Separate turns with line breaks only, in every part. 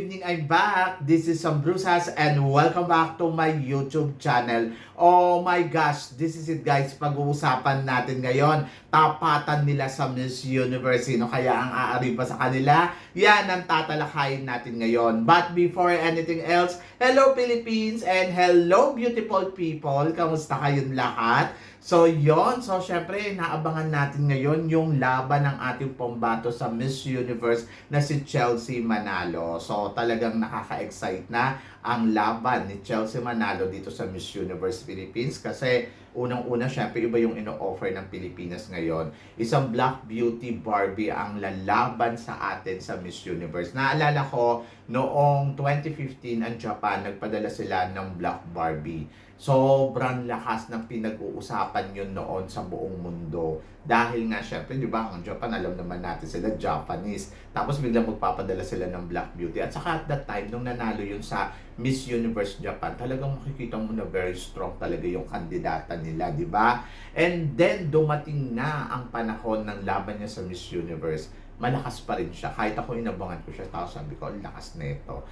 evening! I'm back! This is Sam Brusas and welcome back to my YouTube channel. Oh my gosh! This is it guys. Pag-uusapan natin ngayon. Tapatan nila sa Miss Universe. Sino kaya ang aari pa sa kanila? Yan ang tatalakayin natin ngayon. But before anything else, hello Philippines and hello beautiful people! Kamusta kayong lahat? So, yon So, syempre, naabangan natin ngayon yung laban ng ating pambato sa Miss Universe na si Chelsea Manalo. So, talagang nakaka-excite na ang laban ni Chelsea Manalo dito sa Miss Universe Philippines kasi unang-una, syempre, iba yung ino-offer ng Pilipinas ngayon. Isang Black Beauty Barbie ang lalaban sa atin sa Miss Universe. Naalala ko, noong 2015, ang Japan, nagpadala sila ng Black Barbie. Sobrang lakas ng pinag-uusapan yun noon sa buong mundo. Dahil nga, syempre, di ba, ang Japan, alam naman natin sila, Japanese. Tapos biglang magpapadala sila ng Black Beauty. At saka at that time, nung nanalo yun sa Miss Universe Japan, talagang makikita mo na very strong talaga yung kandidata nila, di ba? And then, dumating na ang panahon ng laban niya sa Miss Universe. Malakas pa rin siya. Kahit ako inabangan ko siya, tapos sabi ko, "Ang lakas na ito.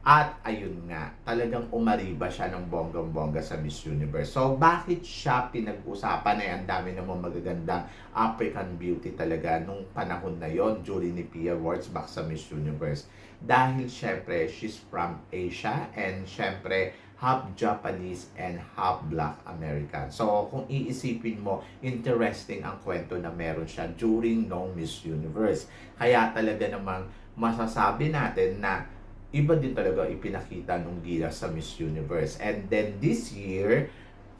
At ayun nga, talagang umariba siya ng bonggang-bongga sa Miss Universe. So, bakit siya pinag-usapan na yan? dami namang magagandang African beauty talaga nung panahon na yon during ni Pia Awards back sa Miss Universe. Dahil syempre, she's from Asia and syempre, half Japanese and half Black American. So, kung iisipin mo, interesting ang kwento na meron siya during no Miss Universe. Kaya talaga namang masasabi natin na iba din talaga ipinakita nung Gira sa Miss Universe. And then this year,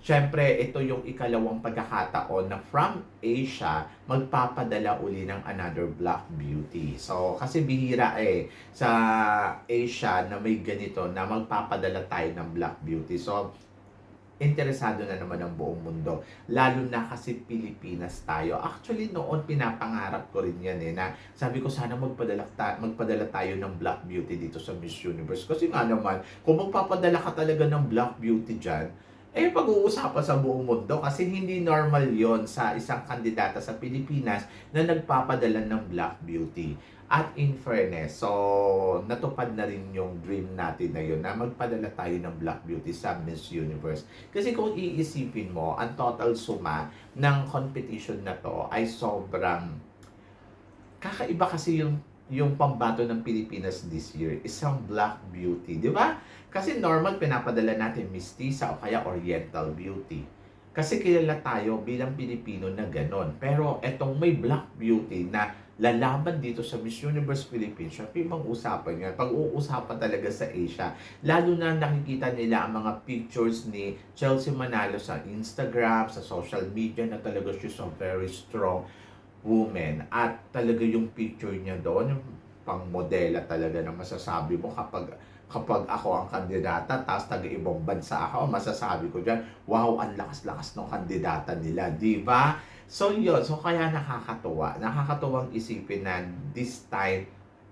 syempre ito yung ikalawang pagkakataon na from Asia, magpapadala uli ng another Black Beauty. So, kasi bihira eh sa Asia na may ganito na magpapadala tayo ng Black Beauty. So, interesado na naman ang buong mundo. Lalo na kasi Pilipinas tayo. Actually, noon pinapangarap ko rin yan eh, na sabi ko sana magpadala, ta- magpadala tayo ng Black Beauty dito sa Miss Universe. Kasi nga naman, kung magpapadala ka talaga ng Black Beauty dyan, eh pag-uusapan sa buong mundo kasi hindi normal yon sa isang kandidata sa Pilipinas na nagpapadala ng Black Beauty. At in fairness, so natupad na rin yung dream natin na yun na magpadala tayo ng Black Beauty sa Miss Universe. Kasi kung iisipin mo, ang total suma ng competition na to ay sobrang kakaiba kasi yung yung pambato ng Pilipinas this year, isang Black Beauty, di ba? Kasi normal pinapadala natin Mistisa o kaya Oriental Beauty. Kasi kilala tayo bilang Pilipino na ganon. Pero etong may Black Beauty na lalaban dito sa Miss Universe Philippines, syempre ibang usapan yan. Pag-uusapan talaga sa Asia, lalo na nakikita nila ang mga pictures ni Chelsea Manalo sa Instagram, sa social media na talaga she's a very strong woman. At talaga yung picture niya doon, yung pang modela talaga na masasabi mo kapag kapag ako ang kandidata, tapos taga-ibang bansa ako, masasabi ko dyan, wow, ang lakas-lakas ng kandidata nila, di ba? So yun, so kaya nakakatuwa. Nakakatuwang isipin na this time,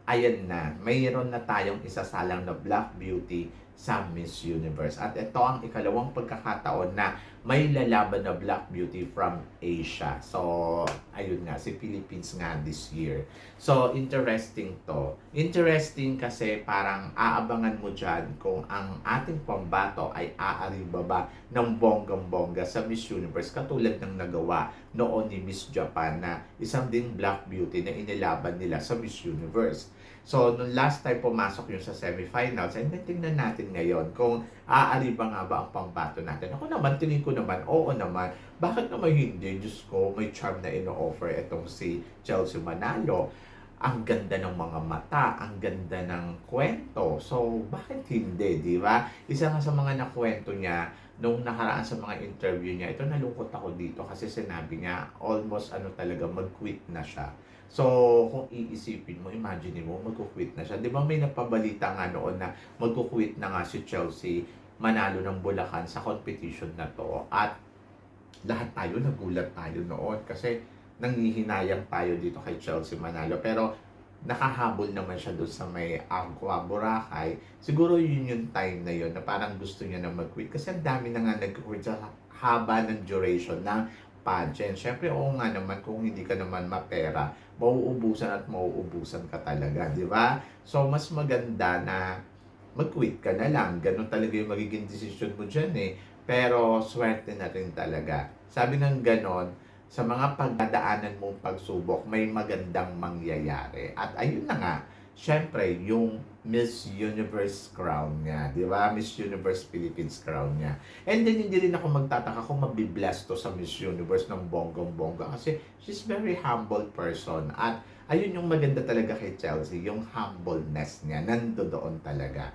ayan na, mayroon na tayong isasalang na Black Beauty sa Miss Universe. At ito ang ikalawang pagkakataon na may lalaban na Black Beauty from Asia. So, ayun nga, si Philippines nga this year. So, interesting to. Interesting kasi parang aabangan mo dyan kung ang ating pambato ay aariba ba ng bonggang-bongga sa Miss Universe katulad ng nagawa noon ni Miss Japan na isang din Black Beauty na inilaban nila sa Miss Universe. So, nung last time pumasok yun sa semifinals, and then tingnan natin ngayon kung aari ba nga ba ang pambato natin. Ako naman, tingin ko naman, oo naman. Bakit naman hindi? Diyos ko, may charm na ino-offer itong si Chelsea Manalo. Ang ganda ng mga mata, ang ganda ng kwento. So, bakit hindi, di ba? Isa nga sa mga nakwento niya, nung nakaraan sa mga interview niya, ito nalungkot ako dito kasi sinabi niya, almost ano talaga, mag-quit na siya So, kung iisipin mo, imagine mo, magkukwit na siya. Di ba may napabalita nga noon na magkukwit na nga si Chelsea manalo ng Bulacan sa competition na to. At lahat tayo nagulat tayo noon kasi nanghihinayang tayo dito kay Chelsea Manalo. Pero nakahabol naman siya doon sa may Agua, Boracay. Siguro yun yung time na yun na parang gusto niya na mag-quit. Kasi ang dami na nga nag-quit sa haba ng duration ng pageant. Siyempre, oo nga naman, kung hindi ka naman mapera, mauubusan at mauubusan ka talaga, di ba? So, mas maganda na mag-quit ka na lang. Ganon talaga yung magiging decision mo dyan eh. Pero, swerte na rin talaga. Sabi ng ganon, sa mga pagdadaanan mong pagsubok, may magandang mangyayari. At ayun na nga, syempre, yung Miss Universe crown niya, di ba? Miss Universe Philippines crown niya. And then, hindi rin ako magtataka kung mabibless to sa Miss Universe ng bonggong-bongga kasi she's very humble person. At ayun yung maganda talaga kay Chelsea, yung humbleness niya, nandoon talaga.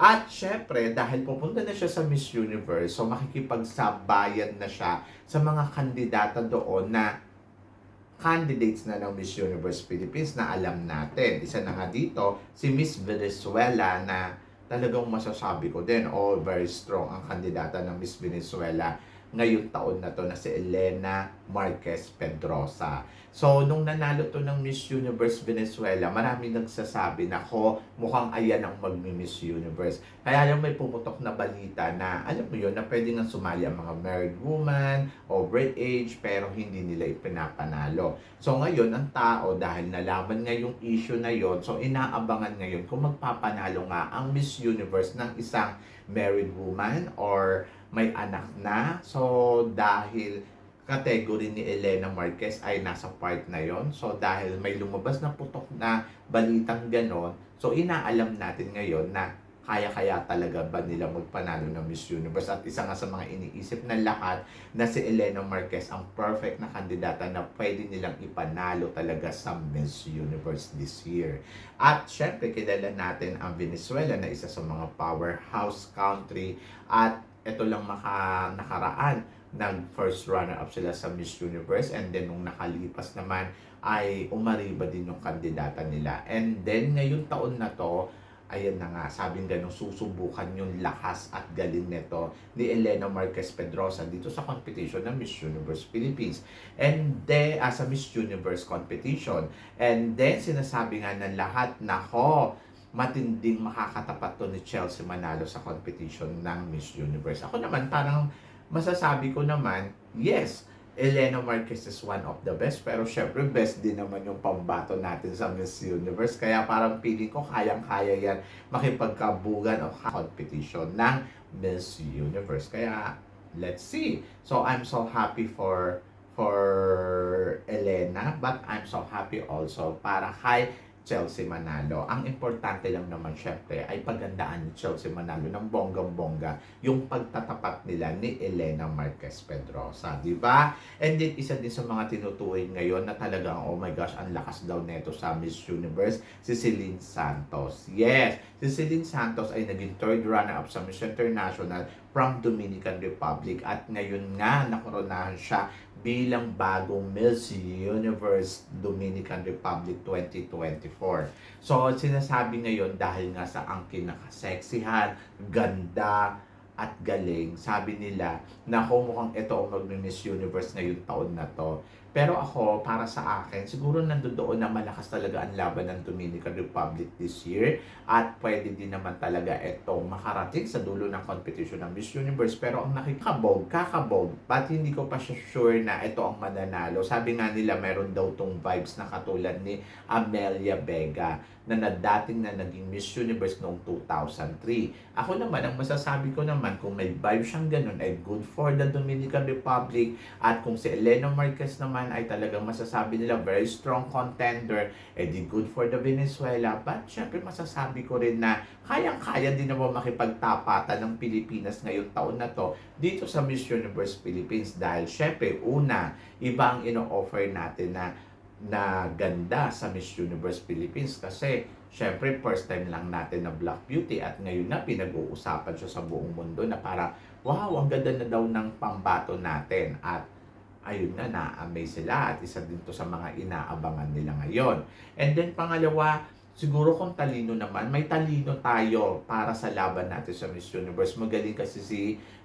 At syempre, dahil pupunta na siya sa Miss Universe, so makikipagsabayan na siya sa mga kandidata doon na candidates na ng Miss Universe Philippines na alam natin. Isa na nga dito, si Miss Venezuela na talagang masasabi ko din, oh, very strong ang kandidata ng Miss Venezuela ngayong taon na to na si Elena Marquez Pedrosa. So, nung nanalo to ng Miss Universe Venezuela, marami nagsasabi na ko mukhang ayan ang magmi-Miss Universe. Kaya yung may pumutok na balita na, alam mo yun, na pwede nga sumali ang mga married woman, over age, pero hindi nila ipinapanalo. So, ngayon, ang tao, dahil nalaman nga yung issue na yon so inaabangan ngayon kung magpapanalo nga ang Miss Universe ng isang married woman or may anak na. So, dahil category ni Elena Marquez ay nasa part na yon. So, dahil may lumabas na putok na balitang ganon, so inaalam natin ngayon na kaya-kaya talaga ba nila magpanalo ng Miss Universe at isa nga sa mga iniisip ng lahat na si Elena Marquez ang perfect na kandidata na pwede nilang ipanalo talaga sa Miss Universe this year. At syempre kilala natin ang Venezuela na isa sa mga powerhouse country at ito lang maka nakaraan nag first runner up sila sa Miss Universe and then nung nakalipas naman ay umariba din yung kandidata nila. And then ngayong taon na to, ayan na nga, sabing ganun, susubukan yung lakas at galing nito ni Elena Marquez Pedrosa dito sa competition ng Miss Universe Philippines. And then, as a Miss Universe competition. And then, sinasabi nga ng lahat, nako, matinding makakatapat to ni Chelsea Manalo sa competition ng Miss Universe. Ako naman, parang masasabi ko naman, yes, Elena Marquez is one of the best, pero syempre best din naman yung pambato natin sa Miss Universe. Kaya parang feeling ko kayang-kaya yan makipagkabugan o competition ng Miss Universe. Kaya let's see. So I'm so happy for for Elena, but I'm so happy also para kay Chelsea Manalo. Ang importante lang naman syempre ay pagandaan ni Chelsea Manalo ng bonggang-bongga yung pagtatapat nila ni Elena Marquez Pedrosa, di ba? And then isa din sa mga tinutuwid ngayon na talagang oh my gosh, ang lakas daw neto sa Miss Universe, si Celine Santos. Yes, si Celine Santos ay naging third runner-up sa Miss International from Dominican Republic at ngayon nga nakoronahan siya bilang bagong Miss Universe Dominican Republic 2024. So, sinasabi ngayon dahil nga sa ang kinakaseksihan, ganda, at galing, sabi nila na kung mukhang ito ang mag-Miss Universe ngayong taon na to. Pero ako, para sa akin, siguro nandoon na malakas talaga ang laban ng Dominican Republic this year at pwede din naman talaga itong makarating sa dulo ng competition ng Miss Universe. Pero ang nakikabog, kakabog, but hindi ko pa siya sure na ito ang mananalo. Sabi nga nila meron daw tong vibes na katulad ni Amelia Vega na nadating na naging Miss Universe noong 2003. Ako naman, ang masasabi ko naman, kung may vibe siyang ganun, ay good for the Dominican Republic. At kung si Elena Marquez naman ay talagang masasabi nila very strong contender, eh di good for the Venezuela. But syempre masasabi ko rin na kayang-kaya din naman makipagtapatan ng Pilipinas ngayong taon na to dito sa Miss Universe Philippines. Dahil syempre, una, iba ang ino-offer natin na na ganda sa Miss Universe Philippines kasi syempre first time lang natin na Black Beauty at ngayon na pinag-uusapan siya sa buong mundo na para wow, ang ganda na daw ng pambato natin at ayun na, na-amaze sila at isa din to sa mga inaabangan nila ngayon. And then pangalawa, siguro kung talino naman, may talino tayo para sa laban natin sa Miss Universe. Magaling kasi si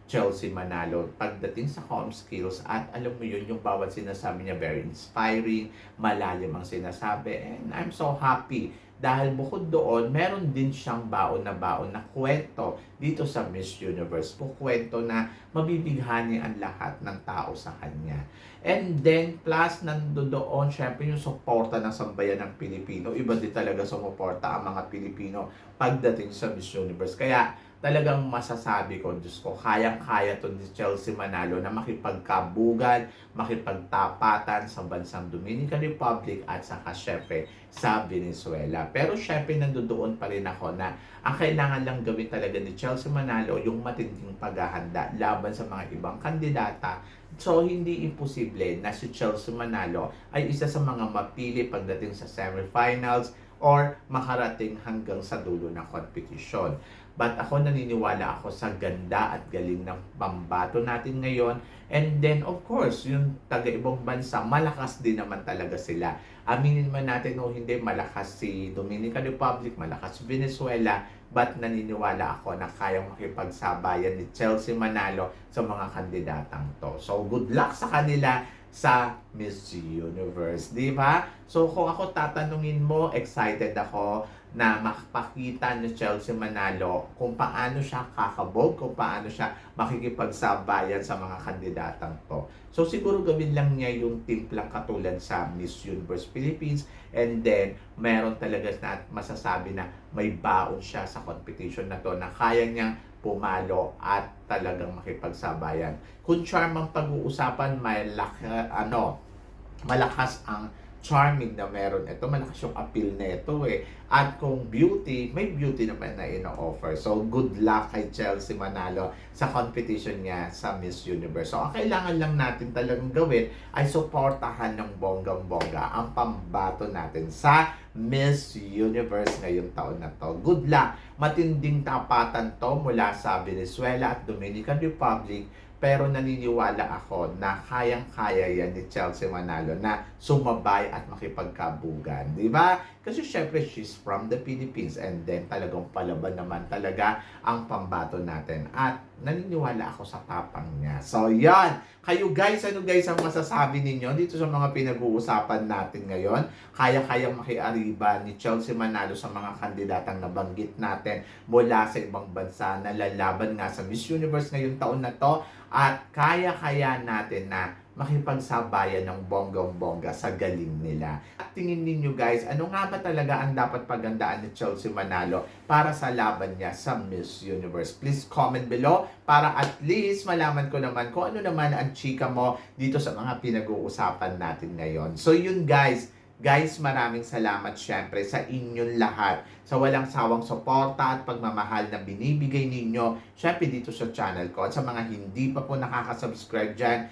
Chelsea Manalo pagdating sa home skills at alam mo yun, yung bawat sinasabi niya very inspiring, malalim ang sinasabi and I'm so happy Dahil bukod doon, meron din siyang baon na baon na kwento dito sa Miss Universe. Po kwento na mabibighani ang lahat ng tao sa kanya. And then, plus, nando doon, syempre, yung suporta ng sambayan ng Pilipino. Iba din talaga sumuporta ang mga Pilipino pagdating sa Miss Universe. Kaya, talagang masasabi ko, Diyos ko, kayang-kaya to ni Chelsea Manalo na makipagkabugan, makipagtapatan sa bansang Dominican Republic at saka syempre sa Venezuela. Pero syempre nandoon pa rin ako na ang kailangan lang gawin talaga ni Chelsea Manalo yung matinding paghahanda laban sa mga ibang kandidata So, hindi imposible na si Chelsea Manalo ay isa sa mga mapili pagdating sa semifinals or makarating hanggang sa dulo ng competition. But ako naniniwala ako sa ganda at galing ng pambato natin ngayon. And then, of course, yung taga-ibang bansa, malakas din naman talaga sila. Aminin man natin o hindi, malakas si Dominican Republic, malakas Venezuela, but naniniwala ako na kayang makipagsabayan ni Chelsea Manalo sa mga kandidatang to. So, good luck sa kanila sa Miss Universe, di ba? So, kung ako tatanungin mo, excited ako na makapakita ni Chelsea Manalo kung paano siya kakabog, kung paano siya makikipagsabayan sa mga kandidatang to. So siguro gawin lang niya yung timplang katulad sa Miss Universe Philippines and then meron talaga na masasabi na may baon siya sa competition na to na kaya niyang pumalo at talagang makipagsabayan. Kung charm ang pag-uusapan, may laki, ano, malakas ang charming na meron ito, malakas yung appeal na ito eh. At kung beauty, may beauty naman na ino-offer. So, good luck kay Chelsea Manalo sa competition niya sa Miss Universe. So, ang kailangan lang natin talagang gawin ay suportahan ng bonggang-bongga ang pambato natin sa Miss Universe ngayong taon na to. Good luck! Matinding tapatan to mula sa Venezuela at Dominican Republic pero naniniwala ako na kayang-kaya yan ni Chelsea Manalo na sumabay at makipagkabugan. Di ba? Kasi syempre, she's from the Philippines and then talagang palaban naman talaga ang pambato natin. At naniniwala ako sa tapang niya. So, yan. Kayo guys, ano guys ang masasabi ninyo dito sa mga pinag-uusapan natin ngayon? Kaya-kayang makiariba ni Chelsea Manalo sa mga kandidatang nabanggit natin mula sa ibang bansa na lalaban nga sa Miss Universe ngayong taon na to at kaya-kaya natin na makipagsabayan ng bonggang-bongga sa galing nila. At tingin ninyo guys, ano nga ba talaga ang dapat pagandaan ni Chelsea Manalo para sa laban niya sa Miss Universe? Please comment below para at least malaman ko naman kung ano naman ang chika mo dito sa mga pinag-uusapan natin ngayon. So yun guys, Guys, maraming salamat syempre sa inyong lahat sa walang sawang suporta at pagmamahal na binibigay ninyo syempre dito sa channel ko. At sa mga hindi pa po nakaka-subscribe dyan,